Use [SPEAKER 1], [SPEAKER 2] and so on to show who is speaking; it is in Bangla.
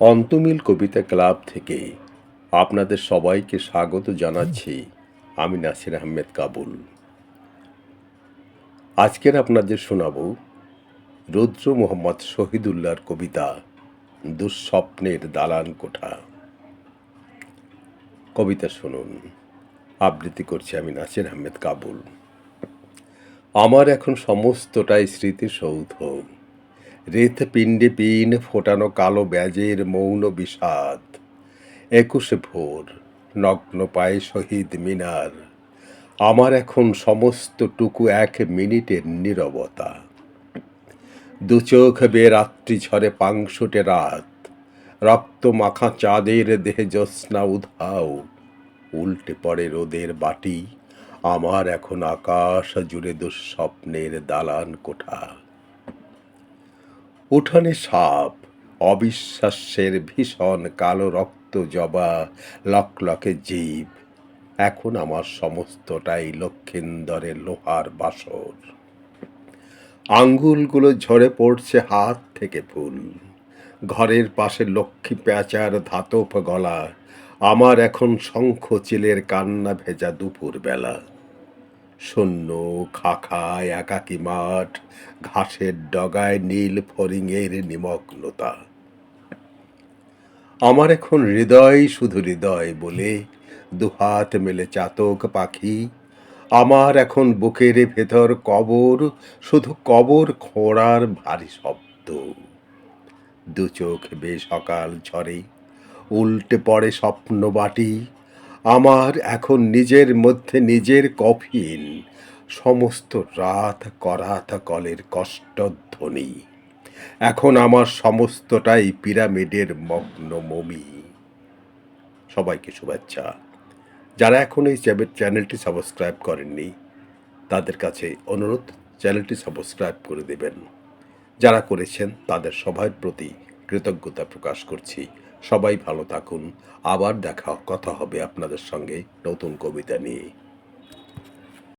[SPEAKER 1] অন্তমিল কবিতা ক্লাব থেকে আপনাদের সবাইকে স্বাগত জানাচ্ছি আমি নাসির আহমেদ কাবুল। আজকের আপনাদের শোনাব রুদ্র মোহাম্মদ শহীদুল্লাহর কবিতা, দুঃস্বপ্নের দালান কোঠা। কবিতা শুনুন। আবৃত্তি করছি আমি নাসির আহমেদ কাবুল। আমার এখন সমস্তটাই স্মৃতিসৌধ। রেত পিণ্ডে পিন ফোটানো কালো ব্যাজের মৌন বিষাদ। একুশে ভোর, নগ্ন পায়ে শহীদ মিনার। আমার এখন সমস্তটুকু এক মিনিটের নীরবতা। দু চোখ বেয়ে রাত্রি ঝরে পাংশুটে রাত। রক্ত মাখা চাঁদের দেহে জ্যোৎস্না উধাও। উল্টে পড়ে রোদের বাটি। আমার এখন আকাশ জুড়ে দুঃস্বপ্নের দালান কোঠা। উঠানে সাপ অবিশ্বাসের ভীষণ কালো রক্ত জবা, লকলকে জীব। এখন আমার সমস্তটাই লক্ষিন্দরের লোহার বাসর। আঙ্গুলগুলো ঝরে পড়ছে হাত থেকে ফুল। ঘরের পাশে লক্ষ্মী পেঁচার ধাতব গলা। আমার এখন শঙ্খ চিলের কান্না ভেজা দুপুর বেলা শূন্য, খাখায় একাকী মাঠ, ঘাসের ডগায় নীল ফরিংয়ের নিমগ্নতা। আমার এখন হৃদয় শুধু হৃদয় বলে, দুহাত মেলে চাতক পাখি। আমার এখন বুকের ভেতর কবর, শুধু কবর খোঁড়ার ভারী শব্দ। দু চোখ বে সকাল ঝরে, উল্টে পড়ে স্বপ্ন বাটি আমার এখন নিজের মধ্যে নিজের কফিন। সমস্ত রাত করাত কলের কষ্টধ্বনি এখন আমার সমস্তটাই পিরামিডের মগ্ন মমি। সবাইকে শুভেচ্ছা। যারা এখন এই চ্যানেলটি সাবস্ক্রাইব করেননি, তাদের কাছে অনুরোধ, চ্যানেলটি সাবস্ক্রাইব করে দেবেন। যারা করেছেন, তাদের সবার প্রতি কৃতজ্ঞতা প্রকাশ করছি। সবাই ভালো থাকুন। আবার দেখা কথা হবে আপনাদের সঙ্গে নতুন কবিতা নিয়ে।